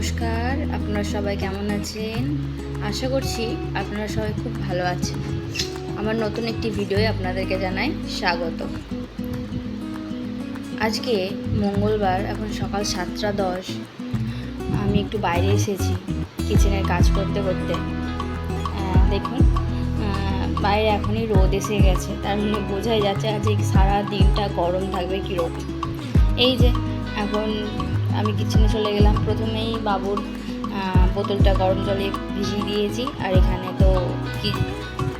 নমস্কার, আপনারা সবাই কেমন আছেন? আশা করছি আপনারা সবাই খুব ভালো আছেন। আমার নতুন একটি ভিডিওয়ে আপনাদেরকে জানাই স্বাগত। আজকে মঙ্গলবার, এখন সকাল সাতটা দশ। আমি একটু বাইরে এসেছি, কিচেনের কাজ করতে করতে। দেখুন বাইরে এখনই রোদ এসে গেছে, তার জন্য বোঝাই যাচ্ছে আজ সারা দিনটা গরম থাকবে কীরকম। এই যে, এখন আমি কিচেনে চলে গেলাম। প্রথমেই বাবুর বোতলটা গরম জলে ভিজিয়ে দিয়েছি। আর এখানে তো কি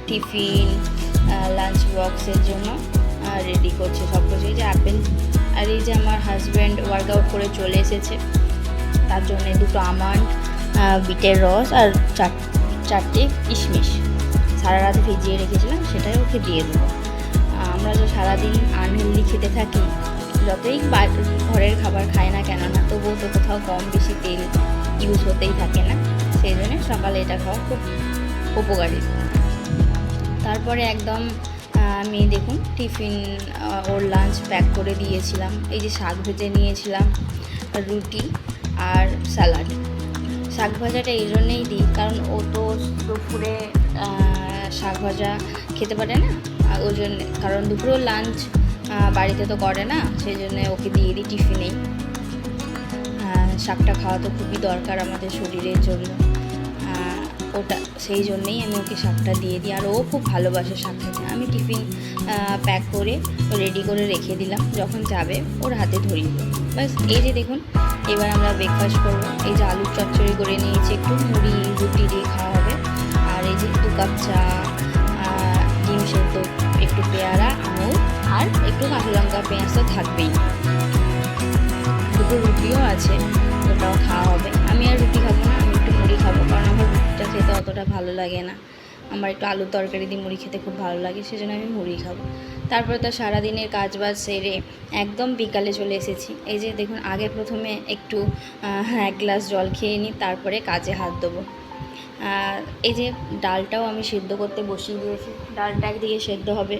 টিফিন লাঞ্চ বক্সের জন্য রেডি করছে সব কিছু এই যে অ্যাপেল আর এই যে আমার হাজব্যান্ড ওয়ার্কআউট করে চলে এসেছে। তার জন্য দুটো আমন্ড বিটের রস আর চার, চারটে কিশমিশ। সারা রাত ভিজিয়ে রেখেছিলাম, সেটাই ওকে দিয়ে দেবো। আমরা যে সারাদিন আনহেলদি খেতে থাকি। যতই ঘরের খাবার খায় না কেন, না তবুও তো কোথাও কম বেশি তেল ইউজ হতেই থাকে না। সেই জন্য সকালে এটা খাওয়া খুব উপকারী। তারপরে একদম আমি দেখুন টিফিন ওর লাঞ্চ প্যাক করে দিয়েছিলাম। এই যে শাক ভেজে নিয়েছিলাম, রুটি আর স্যালাড শাক ভাজাটা এই জন্যেই দিই, কারণ ও তো দুপুরে শাক ভাজা খেতে পারে না। ওই জন্যে, কারণ দুপুরেও লাঞ্চ বাড়িতে তো করে না সেই জন্য ওকে দিয়ে দিই টিফিনেই শাকটা খাওয়া তো খুবই দরকার আমাদের শরীরের জন্য। ওটা, সেই জন্যেই আমি ওকে শাকটা দিয়ে দিই। আর ও খুব ভালোবাসে শাক খেতে। আমি টিফিন প্যাক করে রেডি করে রেখে দিলাম। যখন যাবে, ওর হাতে ধরিয়ে দেবো ব্যাস, এই যে দেখুন, এবার আমরা ব্রেকফাস্ট করব। এই যে আলুর চচ্চড়ি করে নিয়েছি, একটু মুড়ি, রুটি দিয়ে খাওয়া হবে। আর এই যে দু কাপ চা ডিম সেদ্ধ, একটু পেয়ারা, আঙুর আর একটু কাঁচা লঙ্কা পেঁয়াজ তো থাকবেই। দুটো রুটিও আছে, ওটাও খাওয়া হবে। আমি আর রুটি খাব না, আমি একটু মুড়ি খাব, কারণ আমার রুটিটা খেতে অতটা ভালো লাগে না। আমার একটু আলুর তরকারি দিয়ে মুড়ি খেতে খুব ভালো লাগে, সেজন্য আমি মুড়ি খাব। তারপরে তো সারাদিনের কাজ বাজ সেরে একদম বিকালে চলে এসেছি। এই যে দেখুন, আগে প্রথমে একটু এক গ্লাস জল খেয়ে নিই, তারপরে কাজে হাত দেবো এই যে ডালটাও আমি সেদ্ধ করতে বসিয়ে দিয়েছি। ডালটা একদিকে সেদ্ধ হবে,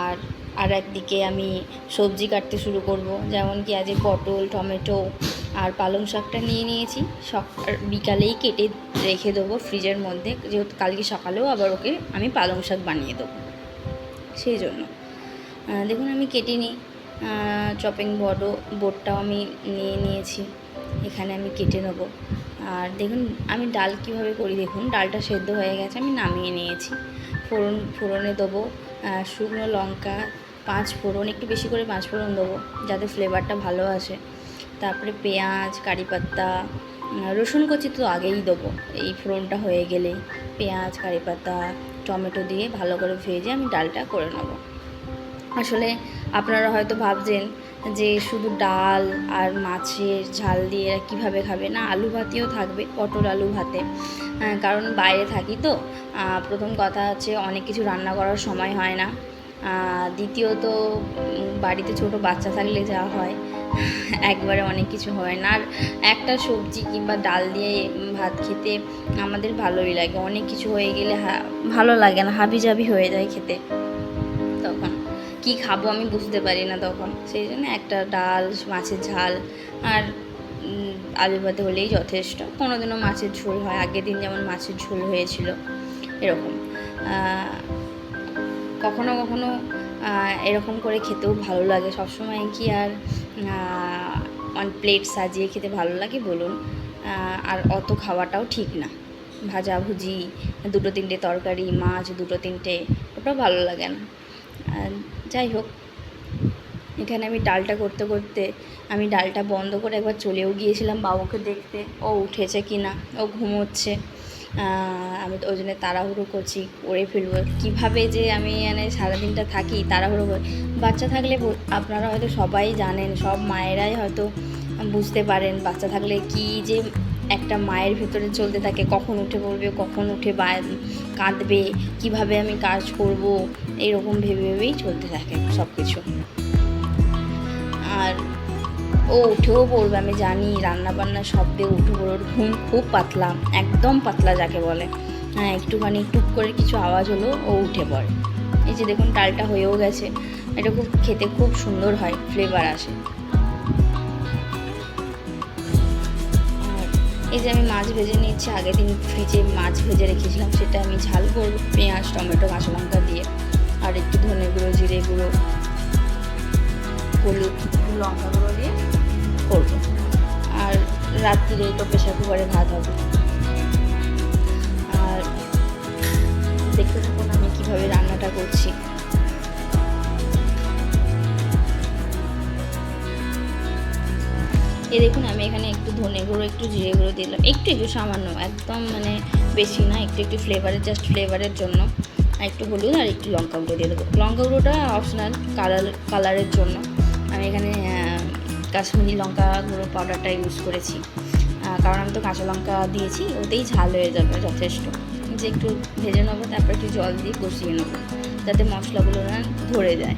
আর আর একদিকে আমি সবজি কাটতে শুরু করব। যেমন কি আজকে পটল, টমেটো আর পালং শাকটা নিয়ে নিয়েছি। সক বিকালেই কেটে রেখে দেবো ফ্রিজের মধ্যে। যেহেতু কালকে সকালেও আবার ওকে আমি পালং শাক বানিয়ে দেবো। সেই জন্য। দেখুন আমি কেটে নিই। চপিং বোর্ডও বোর্ডটাও আমি নিয়ে নিয়েছি। এখানে আমি কেটে নেব। আর দেখুন আমি ডাল কীভাবে করি দেখুন। ডালটা সেদ্ধ হয়ে গেছে, আমি নামিয়ে নিয়েছি। ফোড়ন ফোড়নে দেবো শুকনো লঙ্কা পাঁচ ফোড়ন, একটু বেশি করে পাঁচ ফোড়ন দেবো, যাতে ফ্লেভারটা ভালো আসে। তারপরে পেঁয়াজ কারি পাত্তা রসুন কচি তো আগেই দেবো। এই ফোড়নটা হয়ে গেলে পেঁয়াজ কারি পাতা টমেটো দিয়ে ভালো করে ভেজে আমি ডালটা করে নেব। আসলে আপনারা হয়তো ভাবছেন যে শুধু ডাল আর মাছের ঝাল দিয়ে এরা কীভাবে খাবে? না, আলু ভাতেও থাকবে, পটল আলু ভাতে। কারণ বাইরে থাকি তো। প্রথম কথা হচ্ছে অনেক কিছু রান্না করার সময় হয় না। দ্বিতীয়ত বাড়িতে ছোট বাচ্চা থাকলে যা হয়, একবারে অনেক কিছু হয় না। আর একটা সবজি কিংবা ডাল দিয়ে ভাত খেতে আমাদের ভালোই লাগে। অনেক কিছু হয়ে গেলে ভালো লাগে না হাবি জাবি হয়ে যায় খেতে। তখন কি খাব আমি বুঝতে পারি না তখন। সেই জন্য একটা ডাল, মাছের ঝাল আর আলু ভাতে হলেই যথেষ্ট। কোনো দিনও মাছের ঝোল হয়। আগের দিন যেমন মাছের ঝোল হয়েছিল, এরকম। কখনো কখনো এরকম করে খেতেও ভালো লাগে। সবসময় কি আর অন প্লেট সাজিয়ে খেতে ভালো লাগে বলুন। আর অত খাওয়াটাও ঠিক না। ভাজা ভুজি, দুটো তিনটে তরকারি, মাছ, দুটো তিনটে, ওটাও ভালো লাগে না। যাই হোক, এখানে আমি ডালটা করতে করতে আমি ডালটা বন্ধ করে একবার চলেও গিয়েছিলাম বাবুকে দেখতে। ও উঠেছে কি না ও ঘুমোচ্ছে। আমি তো ওই জন্য তাড়াহুড়ো করছি, করে ফেলব। কীভাবে যে আমি মানে সারাদিনটা থাকি, তাড়াহুড়ো করে। বাচ্চা থাকলে আপনারা হয়তো সবাই জানেন, সব মায়েরাই হয়তো বুঝতে পারেন, বাচ্চা থাকলে কি যে একটা মায়ের ভেতরে চলতে থাকে, কখন উঠে পড়বে, কখন উঠে বা, কাঁদবে, কীভাবে আমি কাজ করব এইরকম ভেবে ভেবেই চলতে থাকে সব কিছু আর ও উঠেও পড়বে, আমি জানি। রান্না বান্না শব্দে উঠে পড়ে, ওর ঘুম খুব পাতলা, একদম পাতলা যাকে বলে। হ্যাঁ একটুখানি টুক করে কিছু আওয়াজ হলো, ও উঠে পড়ে। এই যে দেখুন ডালটা হয়েও গেছে। এটা খুব, খেতে খুব সুন্দর হয় ফ্লেভার আসে। এই যে আমি মাছ ভেজে নিচ্ছি আগের দিন ফ্রিজে মাছ ভেজে রেখেছিলাম, সেটা আমি ঝাল করব, পেঁয়াজ, টমেটো, কাঁচা লঙ্কা দিয়ে। আর একটু ধনে গুঁড়ো, জিরে গুঁড়ো, হলুদ, লঙ্কা গুঁড়ো দিয়ে করব। আর রাত্রিরে তো প্রেশার কুকারে ভাত হবে। আর দেখতে থাকুন আমি কীভাবে রান্নাটা করছি। এ দেখুন, আমি এখানে একটু ধনে গুঁড়ো, একটু জিরে গুঁড়ো দিলাম। একটু একটু সামান্য, একদম মানে বেশি না, একটু একটু ফ্লেভারের জাস্ট ফ্লেভারের জন্য। আর একটু হলুদ আর একটু লঙ্কা গুঁড়ো দিয়ে দেবো। লঙ্কা গুঁড়োটা অপশনাল কালার কালারের জন্য। আমি এখানে কাশ্মীরি লঙ্কা গুঁড়ো পাউডারটা ইউজ করেছি। কারণ আমি তো কাঁচা লঙ্কা দিয়েছি, ওতেই ঝাল হয়ে যাবে যথেষ্ট। যে একটু ভেজে নেব, তারপর একটু জল দিয়ে কষিয়ে নেব, যাতে মশলাগুলো না ধরে যায়।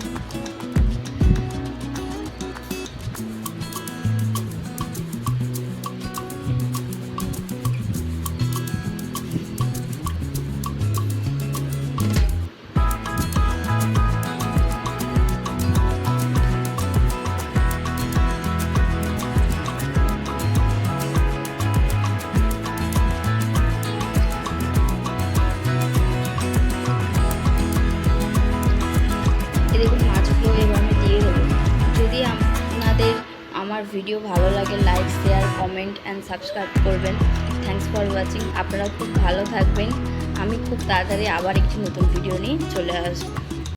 আমার ভিডিও ভালো লাগে like share comment and subscribe করবেন। থ্যাংকস ফর ওয়াচিং আপনারা খুব ভালো থাকবেন। আমি খুব তাড়াতাড়ি আবার একটি নতুন ভিডিও নিয়ে চলে আসব।